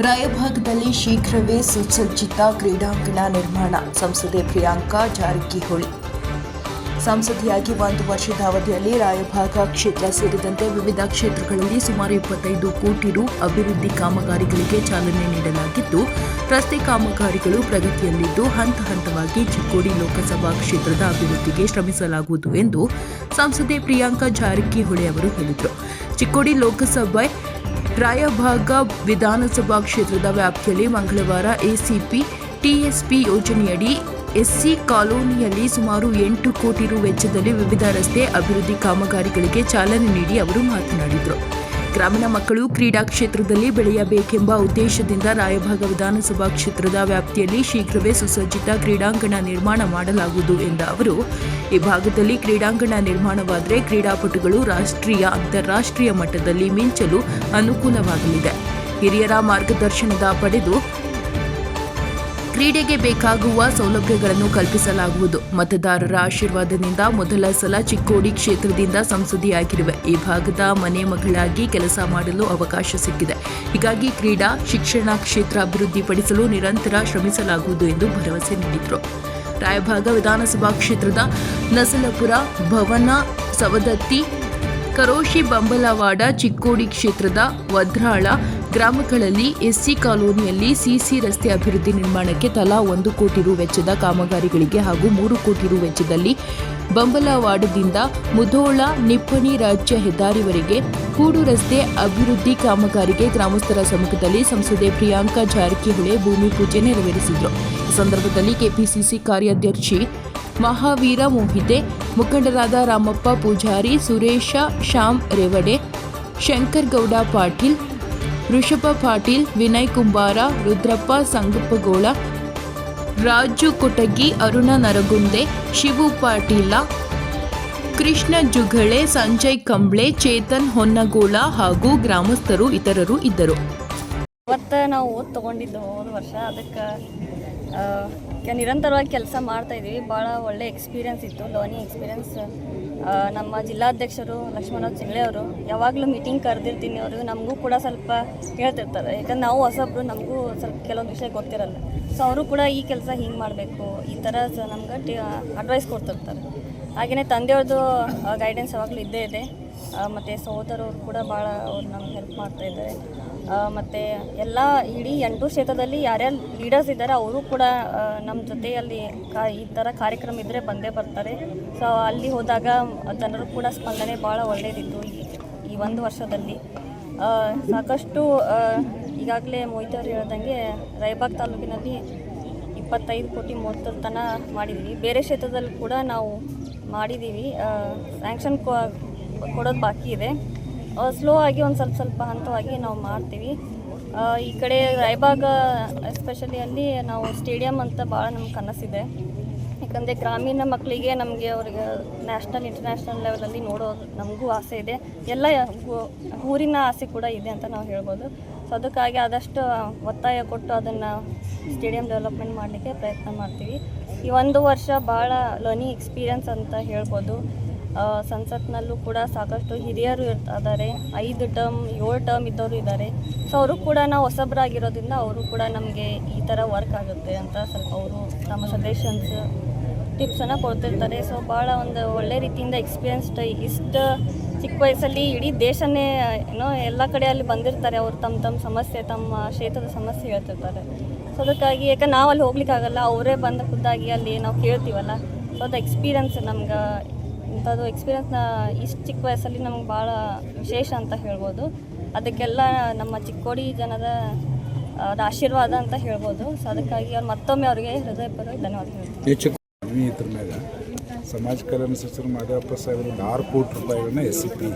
ರಾಯಭಾಗದಲ್ಲಿ ಶೀಘ್ರವೇ ಸುಸಜ್ಜಿತ ಕ್ರೀಡಾಂಗಣ ನಿರ್ಮಾಣ. ಸಂಸದೆ ಪ್ರಿಯಾಂಕಾ ಜಾರಕಿಹೊಳಿ. ಸಂಸದೆಯಾಗಿ ಒಂದು ವರ್ಷದ ಅವಧಿಯಲ್ಲಿ ರಾಯಭಾಗ ಕ್ಷೇತ್ರ ಸೇರಿದಂತೆ ವಿವಿಧ ಕ್ಷೇತ್ರಗಳಲ್ಲಿ ಸುಮಾರು ಇಪ್ಪತ್ತೈದು ಕೋಟಿ ರು ಅಭಿವೃದ್ಧಿ ಕಾಮಗಾರಿಗಳಿಗೆ ಚಾಲನೆ ನೀಡಲಾಗಿದ್ದು, ರಸ್ತೆ ಕಾಮಗಾರಿಗಳು ಪ್ರಗತಿಯಲ್ಲಿದ್ದು, ಹಂತ ಹಂತವಾಗಿ ಚಿಕ್ಕೋಡಿ ಲೋಕಸಭಾ ಕ್ಷೇತ್ರದ ಅಭಿವೃದ್ಧಿಗೆ ಶ್ರಮಿಸಲಾಗುವುದು ಎಂದು ಸಂಸದೆ ಪ್ರಿಯಾಂಕಾ ಜಾರಕಿಹೊಳಿ ಅವರು ಹೇಳಿದರು. ಚಿಕ್ಕೋಡಿ ಲೋಕಸಭೆ ರಾಯಭಾಗ ವಿಧಾನಸಭಾ ಕ್ಷೇತ್ರದ ವ್ಯಾಪ್ತಿಯಲ್ಲಿ ಮಂಗಳವಾರ ಎಸಿಪಿ, ಟಿಎಸ್ಪಿ ಯೋಜನೆಯಡಿ ಎಸ್ಸಿ ಕಾಲೋನಿಯಲ್ಲಿ ಸುಮಾರು ಎಂಟು ಕೋಟಿ ರು ವೆಚ್ಚದಲ್ಲಿ ವಿವಿಧ ರಸ್ತೆ ಅಭಿವೃದ್ಧಿ ಕಾಮಗಾರಿಗಳಿಗೆ ಚಾಲನೆ ನೀಡಿ ಅವರು ಮಾತನಾಡಿದರು. ಗ್ರಾಮೀಣ ಮಕ್ಕಳು ಕ್ರೀಡಾ ಕ್ಷೇತ್ರದಲ್ಲಿ ಬೆಳೆಯಬೇಕೆಂಬ ಉದ್ದೇಶದಿಂದ ರಾಯಭಾಗ ವಿಧಾನಸಭಾ ಕ್ಷೇತ್ರದ ವ್ಯಾಪ್ತಿಯಲ್ಲಿ ಶೀಘ್ರವೇ ಸುಸಜ್ಜಿತ ಕ್ರೀಡಾಂಗಣ ನಿರ್ಮಾಣ ಮಾಡಲಾಗುವುದು ಎಂದ ಅವರು, ಈ ಭಾಗದಲ್ಲಿ ಕ್ರೀಡಾಂಗಣ ನಿರ್ಮಾಣವಾದರೆ ಕ್ರೀಡಾಪಟುಗಳು ರಾಷ್ಟ್ರೀಯ, ಅಂತಾರಾಷ್ಟ್ರೀಯ ಮಟ್ಟದಲ್ಲಿ ಮಿಂಚಲು ಅನುಕೂಲವಾಗಲಿದೆ. ಹಿರಿಯರ ಮಾರ್ಗದರ್ಶನದ ಪಡೆದು ಕ್ರೀಡೆಗೆ ಬೇಕಾಗುವ ಸೌಲಭ್ಯಗಳನ್ನು ಕಲ್ಪಿಸಲಾಗುವುದು. ಮತದಾರರ ಆಶೀರ್ವಾದದಿಂದ ಮೊದಲ ಸಲ ಚಿಕ್ಕೋಡಿ ಕ್ಷೇತ್ರದಿಂದ ಸಂಸದಿಯಾಗಿರುವ ಈ ಭಾಗದ ಮನೆ ಮಗಳಾಗಿ ಕೆಲಸ ಮಾಡಲು ಅವಕಾಶ ಸಿಕ್ಕಿದೆ. ಹೀಗಾಗಿ ಕ್ರೀಡಾ, ಶಿಕ್ಷಣ ಕ್ಷೇತ್ರ ಅಭಿವೃದ್ಧಿಪಡಿಸಲು ನಿರಂತರ ಶ್ರಮಿಸಲಾಗುವುದು ಎಂದು ಭರವಸೆ ನೀಡಿದರು. ರಾಯಭಾಗ ವಿಧಾನಸಭಾ ಕ್ಷೇತ್ರದ ನಸಲಪುರ, ಭವನ, ಸವದತ್ತಿ, ಕರೋಶಿ, ಬಂಬಲವಾಡ, ಚಿಕ್ಕೋಡಿ ಕ್ಷೇತ್ರದ ವದ್ರಾಳ ಗ್ರಾಮಗಳಲ್ಲಿ ಎಸ್ಸಿ ಕಾಲೋನಿಯಲ್ಲಿ ಸಿಸಿ ರಸ್ತೆ ಅಭಿವೃದ್ಧಿ ನಿರ್ಮಾಣಕ್ಕೆ ತಲಾ ಒಂದು ಕೋಟಿ ರು ವೆಚ್ಚದ ಕಾಮಗಾರಿಗಳಿಗೆ ಹಾಗೂ ಮೂರು ಕೋಟಿ ರು ವೆಚ್ಚದಲ್ಲಿ ಬಂಬಲವಾಡದಿಂದ ಮುಧೋಳ, ನಿಪ್ಪಣಿ ರಾಜ್ಯ ಹೆದ್ದಾರಿವರೆಗೆ ಕೂಡು ರಸ್ತೆ ಅಭಿವೃದ್ಧಿ ಕಾಮಗಾರಿಗೆ ಗ್ರಾಮಸ್ಥರ ಸಮ್ಮುಖದಲ್ಲಿ ಸಂಸದೆ ಪ್ರಿಯಾಂಕಾ ಜಾರಕಿಹೊಳಿ ಭೂಮಿ ಪೂಜೆ ನೆರವೇರಿಸಿದರು. ಈ ಸಂದರ್ಭದಲ್ಲಿ ಕೆಪಿಸಿಸಿ ಕಾರ್ಯಾಧ್ಯಕ್ಷಿ ಮಹಾವೀರ ಮೋಹಿತೆ, ಮುಖಂಡರಾದ ರಾಮಪ್ಪ ಪೂಜಾರಿ, ಸುರೇಶ, ಶ್ಯಾಮ್ ರೇವಡೆ, ಶಂಕರ್ ಗೌಡ ಪಾಟೀಲ್ ಋಷಭ ಪಾಟೀಲ್, ವಿನಯ್ ಕುಂಬಾರ, ರುದ್ರಪ್ಪ ಸಂಗಪ್ಪಗೋಳ, ರಾಜು ಕೊಟಗಿ, ಅರುಣ ನರಗುಂದೆ, ಶಿವು ಪಾಟೀಲ, ಕೃಷ್ಣ ಜುಗಳೆ ಸಂಜಯ್ ಕಂಬ್ಳೆ, ಚೇತನ್ ಹೊನ್ನಗೋಳ ಹಾಗೂ ಗ್ರಾಮಸ್ಥರು ಇತರರು ಇದ್ದರು. ಅವತ್ತು ನಾವು ಓದ್ ತೊಗೊಂಡಿದ್ದು ಹೋದ ವರ್ಷ. ಅದಕ್ಕೆ ನಿರಂತರವಾಗಿ ಕೆಲಸ ಮಾಡ್ತಾ ಇದ್ದೀವಿ. ಭಾಳ ಒಳ್ಳೆ ಎಕ್ಸ್ಪೀರಿಯನ್ಸ್ ಇತ್ತು ಲೋನಿ ಎಕ್ಸ್ಪೀರಿಯನ್ಸ್ ನಮ್ಮ ಜಿಲ್ಲಾಧ್ಯಕ್ಷರು ಲಕ್ಷ್ಮಣ ಚಿಂಗ್ಳೆ ಅವರು ಯಾವಾಗಲೂ ಮೀಟಿಂಗ್ ಕರೆದಿರ್ತೀನಿ ಅವರು. ನಮಗೂ ಕೂಡ ಸ್ವಲ್ಪ ಹೇಳ್ತಿರ್ತಾರೆ. ಯಾಕಂದ್ರೆ ನಾವು ಹೊಸಬ್ರು, ನಮಗೂ ಸ್ವಲ್ಪ ಕೆಲವೊಂದು ವಿಷಯ ಗೊತ್ತಿರಲ್ಲ. ಸೊ ಅವರು ಕೂಡ ಈ ಕೆಲಸ ಹಿಂಗೆ ಮಾಡಬೇಕು. ಈ ಥರ ನಮ್ಗೆ ಟಿ ಅಡ್ವೈಸ್ ಕೊಡ್ತಿರ್ತಾರೆ. ಹಾಗೆಯೇ ತಂದೆಯವ್ರದ್ದು ಗೈಡೆನ್ಸ್ ಯಾವಾಗಲೂ ಇದ್ದೇ ಇದೆ. ಮತ್ತು ಸಹೋದರರು ಕೂಡ ಭಾಳ ಅವ್ರು ನಮ್ಗೆ ಹೆಲ್ಪ್ ಮಾಡ್ತಾ ಇದ್ದಾರೆ. ಮತ್ತು ಎಲ್ಲ ಇಡೀ ಎಂಟು ಕ್ಷೇತ್ರದಲ್ಲಿ ಯಾರ್ಯಾರು ಲೀಡರ್ಸ್ ಇದ್ದಾರೆ, ಅವರು ಕೂಡ ನಮ್ಮ ಜೊತೆಯಲ್ಲಿ ಕಾ, ಈ ಥರ ಕಾರ್ಯಕ್ರಮ ಇದ್ದರೆ ಬಂದೇ ಬರ್ತಾರೆ. ಸೊ ಅಲ್ಲಿ ಹೋದಾಗ ಜನರು ಕೂಡ ಸ್ಪಂದನೆ ಭಾಳ ಒಳ್ಳೆಯದಿತ್ತು ಈ ಒಂದು ವರ್ಷದಲ್ಲಿ. ಸಾಕಷ್ಟು ಈಗಾಗಲೇ ಮೋಹಿತ್ ಅವ್ರು ಹೇಳ್ದಂಗೆ ರಾಯಬಾಗ್ ತಾಲೂಕಿನಲ್ಲಿ ಇಪ್ಪತ್ತೈದು ಕೋಟಿ ಮೊತ್ತದ ತನಕ ಮಾಡಿದ್ದೀವಿ ಬೇರೆ ಕ್ಷೇತ್ರದಲ್ಲಿ ಕೂಡ ನಾವು ಮಾಡಿದ್ದೀವಿ ಸ್ಯಾಂಕ್ಷನ್ ಕೊಡೋದು ಬಾಕಿ ಇದೆ. ಸ್ಲೋ ಆಗಿ ಒಂದು ಸ್ವಲ್ಪ ಸ್ವಲ್ಪ ಹಂತವಾಗಿ ನಾವು ಮಾಡ್ತೀವಿ. ಈ ಕಡೆ ರಾಯಬಾಗ ಎಸ್ಪೆಷಲಿ ಅಲ್ಲಿ ನಾವು ಸ್ಟೇಡಿಯಂ ಅಂತ ಭಾಳ ನಮ್ಗೆ ಕನಸಿದೆ. ಯಾಕಂದರೆ ಗ್ರಾಮೀಣ ಮಕ್ಕಳಿಗೆ ನಮಗೆ ಅವ್ರಿಗೆ ನ್ಯಾಷನಲ್ ಇಂಟರ್ನ್ಯಾಷನಲ್ ಲೆವೆಲಲ್ಲಿ ನೋಡೋ ನಮಗೂ ಆಸೆ ಇದೆ. ಎಲ್ಲ ಊರಿನ ಆಸೆ ಕೂಡ ಇದೆ ಅಂತ ನಾವು ಹೇಳ್ಬೋದು. ಸೊ ಅದಕ್ಕಾಗಿ ಆದಷ್ಟು ಒತ್ತಾಯ ಕೊಟ್ಟು ಅದನ್ನು ಸ್ಟೇಡಿಯಂ ಡೆವಲಪ್ಮೆಂಟ್ ಮಾಡಲಿಕ್ಕೆ ಪ್ರಯತ್ನ ಮಾಡ್ತೀವಿ. ಈ ಒಂದು ವರ್ಷ ಭಾಳ ಲರ್ನಿಂಗ್ ಎಕ್ಸ್ಪೀರಿಯನ್ಸ್ ಅಂತ ಹೇಳ್ಬೋದು. ಸಂಸತ್ನಲ್ಲೂ ಕೂಡ ಸಾಕಷ್ಟು ಹಿರಿಯರು ಇದ್ದಾರೆ ಐದು ಟರ್ಮ್, ಏಳು ಟರ್ಮ್ ಇದ್ದವರು ಇದ್ದಾರೆ. ಸೊ ಅವರು ಕೂಡ ನಾವು ಹೊಸಬ್ರಾಗಿರೋದ್ರಿಂದ ಅವರು ಕೂಡ ನಮಗೆ ಈ ಥರ ವರ್ಕ್ ಆಗುತ್ತೆ ಅಂತ ಸ್ವಲ್ಪ ಅವರು ನಮ್ಮ ಸಜೆಷನ್ಸ್ ಟಿಪ್ಸನ್ನು ಕೊಡ್ತಿರ್ತಾರೆ. ಸೊ ಭಾಳ ಒಂದು ಒಳ್ಳೆ ರೀತಿಯಿಂದ ಎಕ್ಸ್ಪೀರಿಯನ್ಸ್ಡ್ ಇಷ್ಟು ಚಿಕ್ಕ ವಯಸ್ಸಲ್ಲಿ ಇಡೀ ದೇಶನೇ, ಏನೋ ಎಲ್ಲ ಕಡೆ ಅಲ್ಲಿ ಬಂದಿರ್ತಾರೆ. ಅವರು ತಮ್ಮ ತಮ್ಮ ಸಮಸ್ಯೆ, ತಮ್ಮ ಕ್ಷೇತ್ರದ ಸಮಸ್ಯೆ ಹೇಳ್ತಿರ್ತಾರೆ. ಸೊ ಅದಕ್ಕಾಗಿ ಯಾಕೆ ನಾವು ಅಲ್ಲಿ ಹೋಗ್ಲಿಕ್ಕಾಗಲ್ಲ, ಅವರೇ ಬಂದ ಖುದ್ದಾಗಿ ಅಲ್ಲಿ ನಾವು ಕೇಳ್ತೀವಲ್ಲ. ಸೊ ಅದು ಎಕ್ಸ್ಪೀರಿಯನ್ಸ್ ನಮ್ಗೆ ಇಂಥದ್ದು ಎಕ್ಸ್ಪೀರಿಯನ್ಸ್ನ ಇಷ್ಟು ಚಿಕ್ಕ ವಯಸ್ಸಲ್ಲಿ ನಮ್ಗೆ ಭಾಳ ವಿಶೇಷ ಅಂತ ಹೇಳ್ಬೋದು. ಅದಕ್ಕೆಲ್ಲ ನಮ್ಮ ಚಿಕ್ಕೋಡಿ ಜನದ ಆ, ಆಶೀರ್ವಾದ ಅಂತ ಹೇಳ್ಬೋದು. ಸೊ ಅದಕ್ಕಾಗಿ ಅವ್ರು ಮತ್ತೊಮ್ಮೆ ಅವರಿಗೆ ಹೃದಯಪೂರ್ವಕ ಧನ್ಯವಾದ ಹೇಳ್ತೀನಿ. ಇದ್ರ ಸಮಾಜ ಕಲ್ಯಾಣ ಸಚಿವರು ಮಾದೇವಪ್ಪ ಒಂದು ಆರು ಕೋಟಿ ರೂಪಾಯಿಗಳನ್ನ ಎಸ್ ಸಿ ಪಿ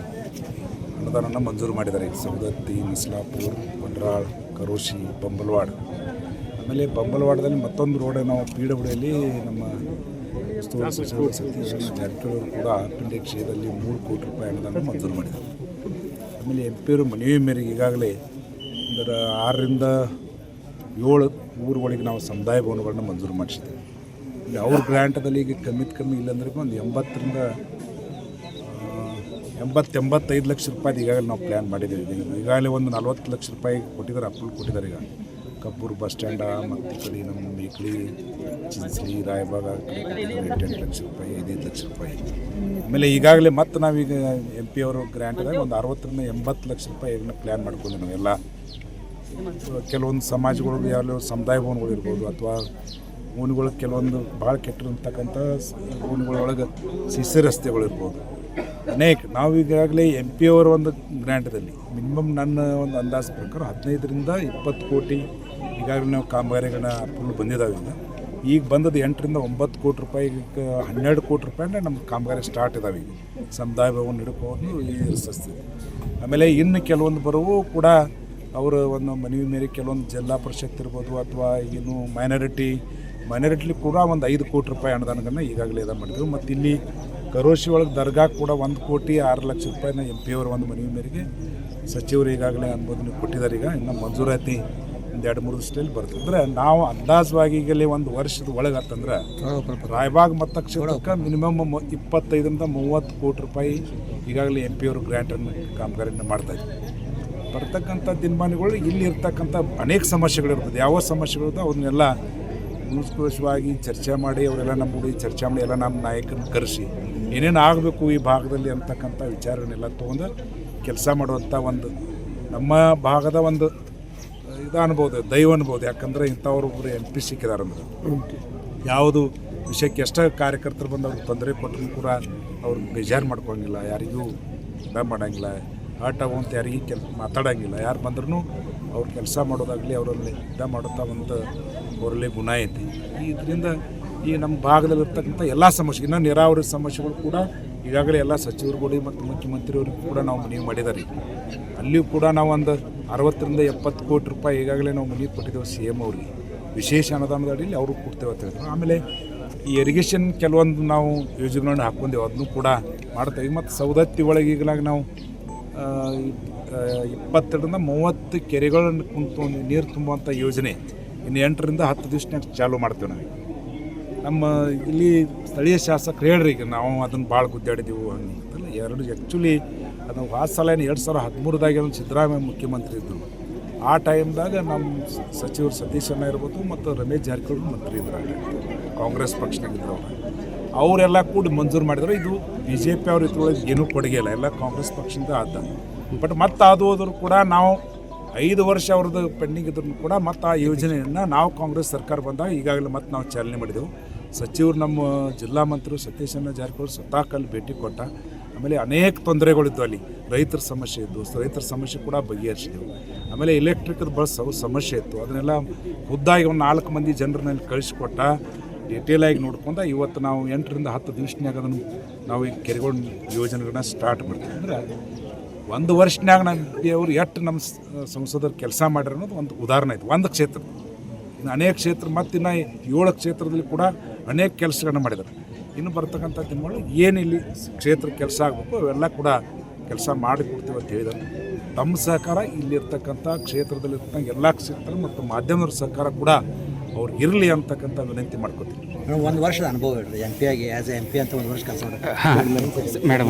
ಅನುದಾನವನ್ನು ಮಂಜೂರು ಮಾಡಿದ್ದಾರೆ. ಸವದತ್ತಿ ಮಿಸ್ಲಾಪುರ್ ಬಂಡ್ರಾಳ್ ಕರೋಶಿ ಬಂಬಲ್ವಾಡ್. ಆಮೇಲೆ ಬಂಬಲ್ವಾಡದಲ್ಲಿ ಮತ್ತೊಂದು ರೋಡ್ ನಾವು ಪಿ ನಮ್ಮ ಉಸ್ತುವಾರಿ ಕೂಡ ಪಿಂಡಿ ಮೂರು ಕೋಟಿ ರೂಪಾಯಿ ಅನುದಾನ ಮಂಜೂರು ಮಾಡಿದ್ದಾರೆ ಆಮೇಲೆ ಎಂ ಪಿಯವರು ಮನವಿ ಮೇರೆಗೆ ಈಗಾಗಲೇ ಅಂದರೆ ಆರರಿಂದ ಏಳು ಊರುಗಳಿಗೆ ನಾವು ಸಮುದಾಯ ಭವನಗಳನ್ನ ಮಂಜೂರು ಮಾಡಿಸಿದ್ದೇವೆ ಅವ್ರ ಗ್ರ್ಯಾಂಟದಲ್ಲಿ ಈಗ ಕಮ್ಮಿ ಕಮ್ಮಿ ಇಲ್ಲಾಂದ್ರೆ ಒಂದು ಎಂಬತ್ತರಿಂದ ಎಂಬತ್ತೆಂಬತ್ತೈದು ಲಕ್ಷ ರೂಪಾಯಿ ಈಗಾಗಲೇ ನಾವು ಪ್ಲ್ಯಾನ್ ಮಾಡಿದ್ದೀವಿ ಈಗ ಈಗಾಗಲೇ ಒಂದು ನಲ್ವತ್ತು ಲಕ್ಷ ರೂಪಾಯಿ ಕೊಟ್ಟಿದ್ದಾರೆ. ಅಪ್ರೂವ್ ಕೊಟ್ಟಿದ್ದಾರೆ ಈಗ ಕಬ್ಬೂರು ಬಸ್ ಸ್ಟ್ಯಾಂಡ, ಮತ್ತು ಈ ಕಡೆ ನಮ್ಮ ಮೇಕಳಿ ಚಿಂಚಲಿ, ರಾಯಬಾಗ ಎಂಟು ಲಕ್ಷ ರೂಪಾಯಿ, ಐದೈದು ಲಕ್ಷ ರೂಪಾಯಿ. ಆಮೇಲೆ ಈಗಾಗಲೇ ಮತ್ತೆ ನಾವೀಗ ಎಂ ಪಿ ಅವರು ಗ್ರ್ಯಾಂಟ್ದಾಗ ಒಂದು ಅರವತ್ತರಿಂದ ಎಂಬತ್ತು ಲಕ್ಷ ರೂಪಾಯಿ ಈಗ ಪ್ಲ್ಯಾನ್ ಮಾಡ್ಕೊಂಡು ನಾವೆಲ್ಲ ಕೆಲವೊಂದು ಸಮಾಜಗಳು ಯಾವ ಸಮುದಾಯ ಭವನಗಳು ಇರ್ಬೋದು ಅಥವಾ ಓಣಿಗಳು ಕೆಲವೊಂದು ಭಾಳ ಕೆಟ್ಟಿರ್ತಕ್ಕಂಥ ಓಣಿಗಳೊಳಗೆ ಸಿಸಿ ರಸ್ತೆಗಳು ಇರ್ಬೋದು. ಅನೇಕ ನಾವು ಈಗಾಗಲೇ ಎಂ ಪಿ ಅವರ ಒಂದು ಗ್ರ್ಯಾಂಟದಲ್ಲಿ ಮಿನಿಮಮ್ ನನ್ನ ಒಂದು ಅಂದಾಜು ಪ್ರಕಾರ ಹದಿನೈದರಿಂದ ಇಪ್ಪತ್ತು ಕೋಟಿ ಈಗಾಗಲೇ ನಾವು ಕಾಮಗಾರಿಗಳನ್ನ ಫುಲ್ ಬಂದಿದ್ದಾವೆ ಈಗ. ಬಂದದ್ದು ಎಂಟರಿಂದ ಒಂಬತ್ತು ಕೋಟಿ ರೂಪಾಯಿ ಹನ್ನೆರಡು ಕೋಟಿ ರೂಪಾಯಿ ನಮ್ಮ ಕಾಮಗಾರಿ ಸ್ಟಾರ್ಟ್ ಇದಾವೆ ಈಗ. ಸಮುದಾಯ ಭವನ ಹಿಡ್ಕೊಂಡು ಸಂಸ್ಥೆ ಆಮೇಲೆ ಇನ್ನು ಕೆಲವೊಂದು ಬರುವು ಕೂಡ ಅವರ ಒಂದು ಮನವಿ ಮೇಲೆ ಕೆಲವೊಂದು ಜಿಲ್ಲಾ ಪರಿಷತ್ ಇರ್ಬೋದು ಅಥವಾ ಏನು ಮೈನಾರಿಟಿ ಮೈನಾರಿಟಿಲಿ ಕೂಡ ಒಂದು ಐದು ಕೋಟಿ ರೂಪಾಯಿ ಅನುದಾನಗಳನ್ನ ಈಗಾಗಲೇ ಇದು ಮಾಡಿದ್ರು. ಮತ್ತು ಇಲ್ಲಿ ಕರೋಶಿ ಒಳಗೆ ದರ್ಗಾ ಕೂಡ ಒಂದು ಕೋಟಿ ಆರು ಲಕ್ಷ ರೂಪಾಯಿನ ಎಂ ಪಿ ಅವರು ಒಂದು ಮನವಿ ಮೇರೆಗೆ ಸಚಿವರು ಈಗಾಗಲೇ ಅನುಮೋದನೆ ಕೊಟ್ಟಿದ್ದಾರೆ. ಈಗ ಇನ್ನು ಮಂಜೂರಾತಿ ಒಂದು ಎರಡು ಮೂರು ದಿವಸದಲ್ಲಿ ಬರ್ತದೆ ನಾವು ಅಂದಾಜವಾಗಿ ಈಗಲೇ ಒಂದು ವರ್ಷದ ಒಳಗೆ ಅಂತಂದ್ರೆ ರಾಯಬಾಗ್ ಮತಕ್ಷೇತ್ರಕ್ಕೆ ಮಿನಿಮಮ್ ಇಪ್ಪತ್ತೈದರಿಂದ ಮೂವತ್ತು ಕೋಟಿ ರೂಪಾಯಿ ಈಗಾಗಲೇ ಎಂ ಪಿ ಅವರು ಗ್ರ್ಯಾಂಟನ್ನು ಕಾಮಗಾರಿಯನ್ನು ಮಾಡ್ತಾ ಇದ್ದಾರೆ. ಬರ್ತಕ್ಕಂಥ ದಿನಮಾನಗಳು ಇಲ್ಲಿ ಇರ್ತಕ್ಕಂಥ ಅನೇಕ ಸಮಸ್ಯೆಗಳಿರ್ತದೆ ಯಾವ ಸಮಸ್ಯೆಗಳು ಅವನ್ನೆಲ್ಲ ಮುನ್ಸ್ಕೋಶವಾಗಿ ಚರ್ಚೆ ಮಾಡಿ, ಅವರೆಲ್ಲ ನಮ್ಮ ಹುಡುಗಿ ಚರ್ಚೆ ಮಾಡಿ, ಎಲ್ಲ ನಮ್ಮ ನಾಯಕನ ಕರೆಸಿ ಏನೇನು ಆಗಬೇಕು ಈ ಭಾಗದಲ್ಲಿ ಅಂತಕ್ಕಂಥ ವಿಚಾರಗಳನ್ನೆಲ್ಲ ತೊಗೊಂಡು ಕೆಲಸ ಮಾಡುವಂಥ ಒಂದು ನಮ್ಮ ಭಾಗದ ಒಂದು ಇದು ಅನ್ಬೋದು, ದೈವ ಅನ್ಬೋದು. ಯಾಕಂದರೆ ಇಂಥವ್ರು ಒಬ್ಬರು ಎಂ ಪಿ ಸಿಕ್ಕಿದ್ದಾರೆ ಅಂದ್ರೆ. ಯಾವುದು ವಿಷಯಕ್ಕೆ ಎಷ್ಟೇ ಕಾರ್ಯಕರ್ತರು ಬಂದು ಅವ್ರಿಗೆ ತೊಂದರೆ ಕೊಟ್ಟರು ಕೂಡ ಅವ್ರು ಬೇಜಾರು ಮಾಡ್ಕೊಳಂಗಿಲ್ಲ. ಯಾರಿಗೂ ಇದ ಮಾಡೋಂಗಿಲ್ಲ. ಆಟ ಅಂತ ಯಾರಿಗೂ ಕೆಲ್ ಮಾತಾಡೋಂಗಿಲ್ಲ. ಯಾರು ಬಂದ್ರೂ ಅವ್ರು ಕೆಲಸ ಮಾಡೋದಾಗಲಿ ಅವರಲ್ಲಿ ಇದ ಮಾಡುತ್ತಾ ಒಂದು ಅವರಲ್ಲಿ ಗುಣ ಐತಿ. ಇದರಿಂದ ಈ ನಮ್ಮ ಭಾಗದಲ್ಲಿರ್ತಕ್ಕಂಥ ಎಲ್ಲ ಸಮಸ್ಯೆ, ಇನ್ನೂ ನೀರಾವರಿ ಸಮಸ್ಯೆಗಳು ಕೂಡ ಈಗಾಗಲೇ ಎಲ್ಲ ಸಚಿವರುಗಳಿಗೆ ಮತ್ತು ಮುಖ್ಯಮಂತ್ರಿಯವ್ರಿಗೆ ಕೂಡ ನಾವು ಮನವಿ ಮಾಡಿದ್ದಾರೆ. ಅಲ್ಲಿಯೂ ಕೂಡ ನಾವು ಒಂದು ಅರವತ್ತರಿಂದ ಎಪ್ಪತ್ತು ಕೋಟಿ ರೂಪಾಯಿ ಈಗಾಗಲೇ ನಾವು ಮನವಿ ಕೊಟ್ಟಿದ್ದೇವೆ ಸಿ ಎಂ ಅವರಿಗೆ. ವಿಶೇಷ ಅನುದಾನದ ಅಡಿಯಲ್ಲಿ ಅವರು ಕೊಡ್ತೇವೆ ಅಂತ ಹೇಳಿದ್ರು. ಆಮೇಲೆ ಈ ಇರಿಗೇಷನ್ ಕೆಲವೊಂದು ನಾವು ಯೋಜನೆಗಳನ್ನ ಹಾಕ್ಕೊಂಡೇವೆ, ಅದನ್ನು ಕೂಡ ಮಾಡ್ತೇವೆ. ಮತ್ತು ಸೌದತ್ತಿ ಒಳಗೆ ಈಗಲಾಗ ನಾವು ಇಪ್ಪತ್ತೆರಡರಿಂದ ಮೂವತ್ತು ಕೆರೆಗಳನ್ನು ಕುಂತು ನೀರು ತುಂಬುವಂಥ ಯೋಜನೆ ಇನ್ನು ಎಂಟರಿಂದ ಹತ್ತು ದಿವಸನಾಗ ಚಾಲೂ ಮಾಡ್ತೇವೆ ನಾವು ನಮ್ಮ ಇಲ್ಲಿ ಸ್ಥಳೀಯ ಶಾಸಕರು ಹೇಳ್ರಿ, ಈಗ ನಾವು ಅದನ್ನು ಭಾಳ ಗುದ್ದಾಡಿದೆವು ಅಂತಲ್ಲ ಎರಡು ಆ್ಯಕ್ಚುಲಿ ಅದು ಹೋದ ಸಲ ಏನು ಎರಡು ಸಾವಿರ ಹದಿಮೂರದಾಗ ಒಂದು ಸಿದ್ದರಾಮಯ್ಯ ಮುಖ್ಯಮಂತ್ರಿ ಇದ್ದರು ಆ ಟೈಮ್ದಾಗ ನಮ್ಮ ಸಚಿವರು ಸತೀಶ್ ಅಣ್ಣ ಇರ್ಬೋದು ಮತ್ತು ರಮೇಶ್ ಜಾರಕಿಹೊಳಿ ಮಂತ್ರಿ ಇದ್ರಾಗ, ಕಾಂಗ್ರೆಸ್ ಪಕ್ಷನಾಗಿದ್ದರು ಅವರು ಅವರೆಲ್ಲ ಕೂಡಿ ಮಂಜೂರು ಮಾಡಿದ್ರು. ಇದು ಬಿ ಜೆ ಪಿ ಅವ್ರ ಇದ್ರೊಳಗೆ ಏನೂ ಕೊಡುಗೆ ಇಲ್ಲ. ಎಲ್ಲ ಕಾಂಗ್ರೆಸ್ ಪಕ್ಷದಿಂದ ಆದ. ಬಟ್ ಮತ್ತೆ ಅದು ಹೋದ್ರು ಕೂಡ ನಾವು ಐದು ವರ್ಷ ಅವ್ರದ್ದು ಪೆಂಡಿಂಗ್ ಇದ್ರೂ ಕೂಡ ಮತ್ತು ಆ ಯೋಜನೆಯನ್ನು ನಾವು ಕಾಂಗ್ರೆಸ್ ಸರ್ಕಾರ ಬಂದಾಗ ಈಗಾಗಲೇ ಮತ್ತೆ ನಾವು ಚಾಲನೆ ಮಾಡಿದೆವು. ಸಚಿವರು ನಮ್ಮ ಜಿಲ್ಲಾ ಮಂತ್ರಿ ಸತೀಶನ ಜಾರಕಿಹೊಳಿ ಸುತ್ತಾಕಲ್ಲಿ ಭೇಟಿ ಕೊಟ್ಟ. ಆಮೇಲೆ ಅನೇಕ ತೊಂದರೆಗಳಿದ್ವು ಅಲ್ಲಿ. ರೈತರ ಸಮಸ್ಯೆ ಇದ್ದು, ರೈತರ ಸಮಸ್ಯೆ ಕೂಡ ಬಗೆಹರಿಸಿದೆವು. ಆಮೇಲೆ ಎಲೆಕ್ಟ್ರಿಕದ ಬಸ್ ಸಮಸ್ಯೆ ಇತ್ತು. ಅದನ್ನೆಲ್ಲ ಖುದ್ದಾಗಿ ಒಂದು ನಾಲ್ಕು ಮಂದಿ ಜನರನ್ನಲ್ಲಿ ಕಳಿಸ್ಕೊಟ್ಟ. ಡೀಟೇಲಾಗಿ ನೋಡ್ಕೊಂಡು ಇವತ್ತು ನಾವು ಎಂಟರಿಂದ ಹತ್ತು ದಿವಸನಾಗ ಅದನ್ನು ನಾವು ಈ ಕೆರೆಗಳ ಯೋಜನೆಗಳನ್ನ ಸ್ಟಾರ್ಟ್ ಮಾಡ್ತೀವಿ. ಅಂದ್ರೆ ಒಂದು ವರ್ಷನಾಗ ನಮ್ಮ ದೇವರು ಎಷ್ಟು ನಮ್ಮ ಸಂಸದರು ಕೆಲಸ ಮಾಡ್ಯಾರ ಅನ್ನೋದು ಒಂದು ಉದಾಹರಣೆ ಐತೆ ಒಂದು ಕ್ಷೇತ್ರ. ಇನ್ನು ಅನೇಕ ಕ್ಷೇತ್ರ ಮತ್ತು ಇನ್ನು ಏಳು ಕ್ಷೇತ್ರದಲ್ಲಿ ಕೂಡ ಅನೇಕ ಕೆಲಸಗಳನ್ನ ಮಾಡಿದ್ದಾರೆ ಇನ್ನು ಬರ್ತಕ್ಕಂಥ ತಿಂಗಳು ಏನು ಇಲ್ಲಿ ಕ್ಷೇತ್ರ ಕೆಲಸ ಆಗಬೇಕು ಅವೆಲ್ಲ ಕೂಡ ಕೆಲಸ ಮಾಡಿಕೊಡ್ತೀವಿ ಅಂತ ಹೇಳಿದ್ದಾರೆ ತಮ್ಮ ಸಹಕಾರ ಇಲ್ಲಿರ್ತಕ್ಕಂಥ ಕ್ಷೇತ್ರದಲ್ಲಿರ್ತಕ್ಕಂಥ ಎಲ್ಲ ಕ್ಷೇತ್ರ ಮತ್ತು ಮಾಧ್ಯಮದ ಸಹಕಾರ ಕೂಡ ಅವ್ರು ಇರಲಿ ಅಂತಕ್ಕಂಥ ವಿನಂತಿ ಮಾಡ್ಕೋತೀವಿ ಒಂದು ವರ್ಷದ ಅನುಭವ ಹೇಳ್ರಿ ಎಂ ಪಿ ಆಗಿ ಆ್ಯಸ್ ಎ ಎಂ ಪಿ ಅಂತ ಒಂದು ವರ್ಷ ಕೆಲಸ ಮಾಡಿ ಮೇಡಮ್.